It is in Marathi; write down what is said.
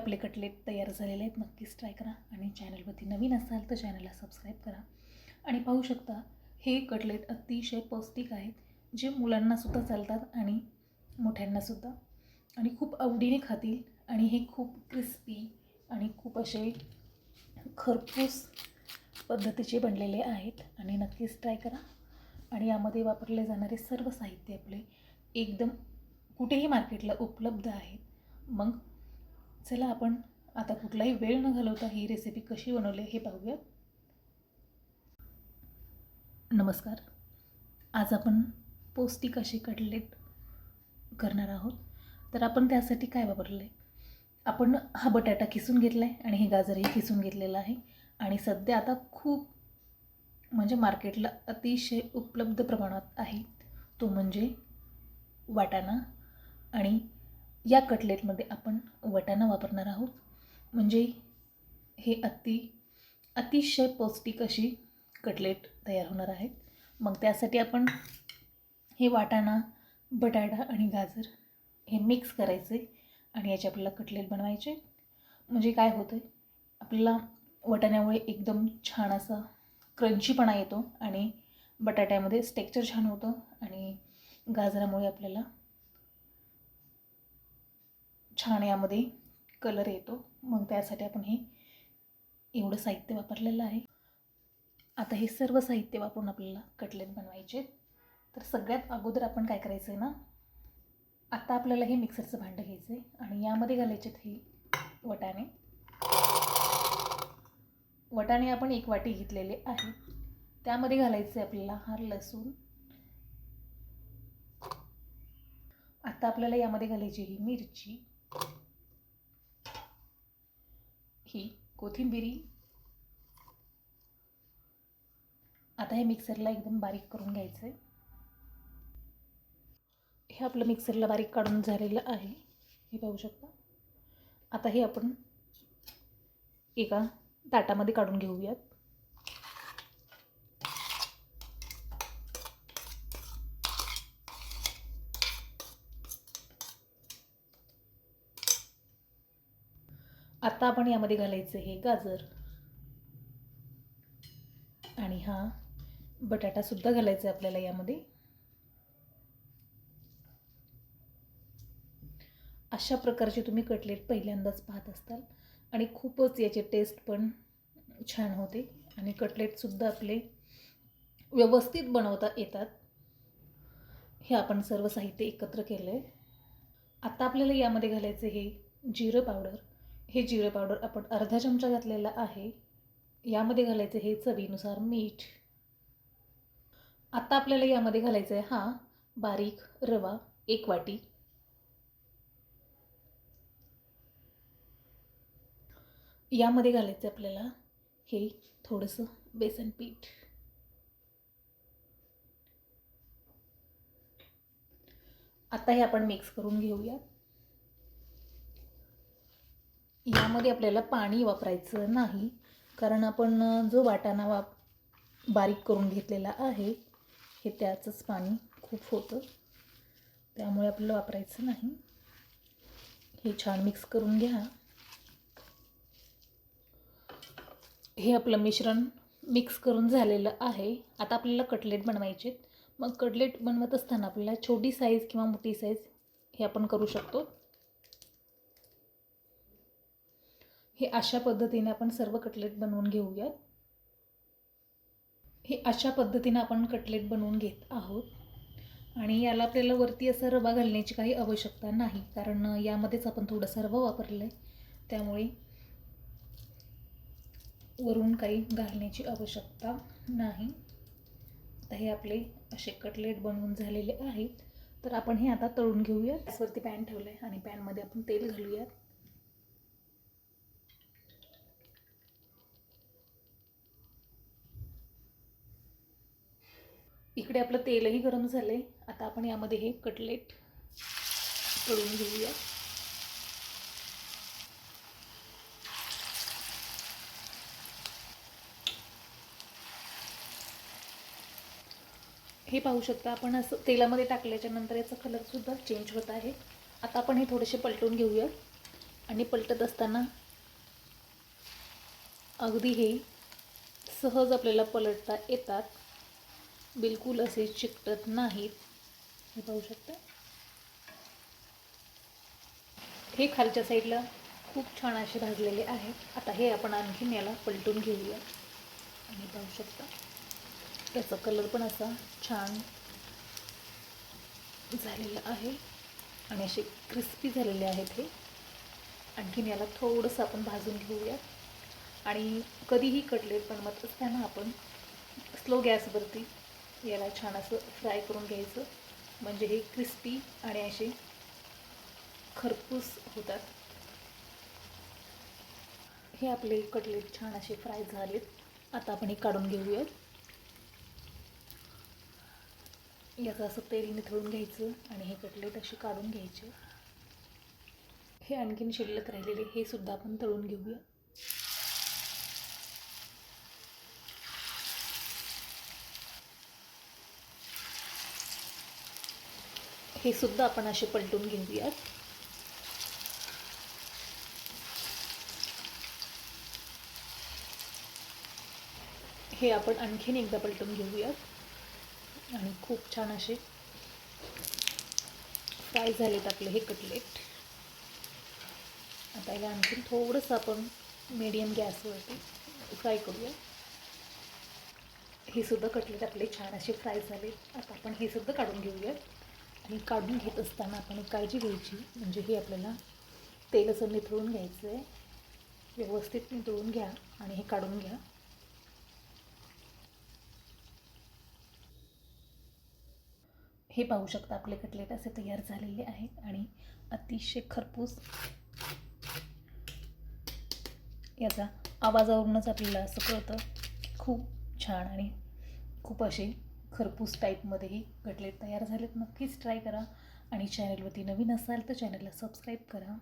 आपले कटलेट तयार झालेले आहेत नक्कीच ट्राय करा. आणि चॅनलवरती नवीन असाल तर चॅनलला सबस्क्राईब करा. आणि पाहू शकता हे कटलेट अतिशय पौष्टिक आहेत जे मुलांनासुद्धा चालतात आणि मोठ्यांनासुद्धा आणि खूप आवडीने खातील आणि हे खूप क्रिस्पी आणि खूप असे खरपूस पद्धतीचे बनलेले आहेत. आणि नक्कीच ट्राय करा. आणि यामध्ये वापरले जाणारे सर्व साहित्य आपले एकदम कुठेही मार्केटला उपलब्ध आहेत. मग चला आपण आता कुठलाही वेळ न घालवता ही रेसिपी कशी बनवली हे पाहूया. नमस्कार. आज आपण पौष्टिक असे कटलेट करणार आहोत. तर आपण त्यासाठी काय वापरलं आहे आपण हा बटाटा किसून घेतला आहे आणि हे गाजरही किसून घेतलेलं आहे. आणि सध्या आता खूप म्हणजे मार्केटला अतिशय उपलब्ध प्रमाणात आहे. तो म्हणजे वाटाणा आणि या कटलेटमध्ये आपण वाटाणा वापरणार आहोत. म्हणजे हे अति अतिशय पौष्टिक अशी कटलेट तयार होणार आहेत मग त्यासाठी आपण हे वाटाणा बटाटा आणि गाजर हे मिक्स करायचे आणि याचे आपल्याला कटलेट बनवायचे. म्हणजे काय होतं आहे आपल्याला वाटाण्यामुळे एकदम छान असा क्रंचीपणा येतो आणि बटाट्यामध्ये स्टेक्चर छान होतं आणि गाजरामुळे आपल्याला छान यामध्ये कलर येतो. मग त्यासाठी आपण हे एवढं साहित्य वापरलेलं आहे. आता हे सर्व साहित्य वापरून आपल्याला कटलेट बनवायचे तर सगळ्यात अगोदर आपण काय करायचं आहे ना आता आपल्याला हे मिक्सरचं भांडं घ्यायचं आहे आणि यामध्ये घालायचे हे वटाणे. वटाणे आपण एक वाटी घेतलेले आहे त्यामध्ये घालायचे आपल्याला हा लसूण. आता आपल्याला यामध्ये घालायची ही मिरची. ही कोथिंबिरी. आता हे मिक्सरला एकदम बारीक करून घ्यायचं आहे. हे आपलं मिक्सरला बारीक काढून झालेलं आहे. हे पाहू शकता. आता हे आपण एका ताटामध्ये काढून घेऊयात. आता आपण यामध्ये घालायचं हे गाजर. आणि हा बटाटासुद्धा घालायचा आहे आपल्याला यामध्ये. अशा प्रकारचे तुम्ही कटलेट पहिल्यांदाच पाहत असताल. आणि खूपच याचे टेस्ट पण छान होते. आणि कटलेटसुद्धा आपले व्यवस्थित बनवता येतात. हे आपण सर्व साहित्य एकत्र केलं आहे आता आपल्याला यामध्ये घालायचं हे जिरं पावडर. हे जिरं पावडर आपण अर्धा चमचा घातलेला आहे. यामध्ये घालायचं हे चवीनुसार मीठ. आत्ता आपल्याला यामध्ये घालायचं आहे हा बारीक रवा एक वाटी. यामध्ये घालायचं आपल्याला हे थोडंसं बेसन पीठ. आता हे आपण मिक्स करून घेऊयात. यामध्ये आपल्याला पाणी वापरायचं नाही कारण आपण जो वाटाणा वाप बारीक करून घेतलेला आहे हे त्याचंच पाणी खूप होतं. त्यामुळे आपल्याला वापरायचं नाही. हे छान मिक्स करून घ्या. हे आपलं मिश्रण मिक्स करून झालेलं आहे. आता आपल्याला कटलेट बनवायचे मग कटलेट बनवत असताना आपल्याला छोटी साईज किंवा मोठी साईज हे आपण करू शकतो. हे अशा पद्धतीने आपण सर्व कटलेट बनवून घेऊयात. हे अशा पद्धतीने आपण कटलेट बनवून घेत आहोत. आणि याला आपल्याला वरती असं रवा घालण्याची काही आवश्यकता नाही कारण यामध्येच आपण थोडंसं रवा वापरलं आहे त्यामुळे वरून काही घालण्याची आवश्यकता नाही. आता हे आपले असे कटलेट बनवून झालेले आहेत. तर आपण हे आता तळून घेऊया त्याचवरती पॅन ठेवलं आहे आणि पॅनमध्ये आपण तेल घालूयात. इकडे आपलं तेलही गरम झालं आहे आता आपण यामध्ये हे कटलेट तळून घेऊया. हे पाहू शकता आपण असं तेलामध्ये टाकल्याच्या नंतर याचा कलरसुद्धा चेंज होत आहे. आता आपण हे थोडेसे पलटून घेऊया. आणि पलटत असताना अगदी हे सहज आपल्याला पलटता येतात. बिलकुल असे चिकटत नाहीत. हे पाहू शकता. हे खालच्या साईडला खूप छान असे भाजलेले आहेत. आता हे आपण आणखीन याला पलटून घेऊया. आणि पाहू शकता. त्याचा कलर पण असा छान झालेला आहे. आणि असे क्रिस्पी झालेले आहेत हे. आणखीन याला थोडंसं आपण भाजून घेऊया. आणि कधीही कटलेट बनवत असताना आपण स्लो गॅसवरती याला छान असं फ्राय करून घ्यायचं. म्हणजे हे क्रिस्पी आणि असे खरपूस होतात. हे आपले कटलेट छान असे फ्राय झालेत. आता आपण हे काढून घेऊयात. याचं असं तेल निथळून घ्यायचं आणि हे कटलेट असे काढून घ्यायचे. हे आणखीन शिल्लक राहिलेले हे सुद्धा आपण तळून घेऊया. हे सुद्धा आपण असे पलटून घेऊयात. हे आपण आणखीन एकदा पलटून घेऊयात. आणि खूप छान असे फ्राय झालेत आपले हे कटलेट. आता याला आणखीन थोडंसं आपण मीडियम गॅसवरती फ्राय करूया. हे सुद्धा कटलेट आपले छान असे फ्राय झाले आता आपण हे सुद्धा काढून घेऊयात. हे काढून घेत असताना आपण एक काळजी घ्यायची. म्हणजे हे आपल्याला तेल असं निथळून घ्यायचं आहे व्यवस्थित निथळून घ्या आणि हे काढून घ्या. हे पाहू शकता आपले कटलेट असे तयार झालेले आहेत आणि अतिशय खरपूस याचा आवाजावरूनच आपल्याला असं कळतं. खूप छान आणि खूप असे खरपूस टाईपमध्येही कटलेट तयार झालेत. नक्कीच ट्राय करा. आणि चॅनलवरती नवीन असाल तर चॅनलला सबस्क्राईब करा.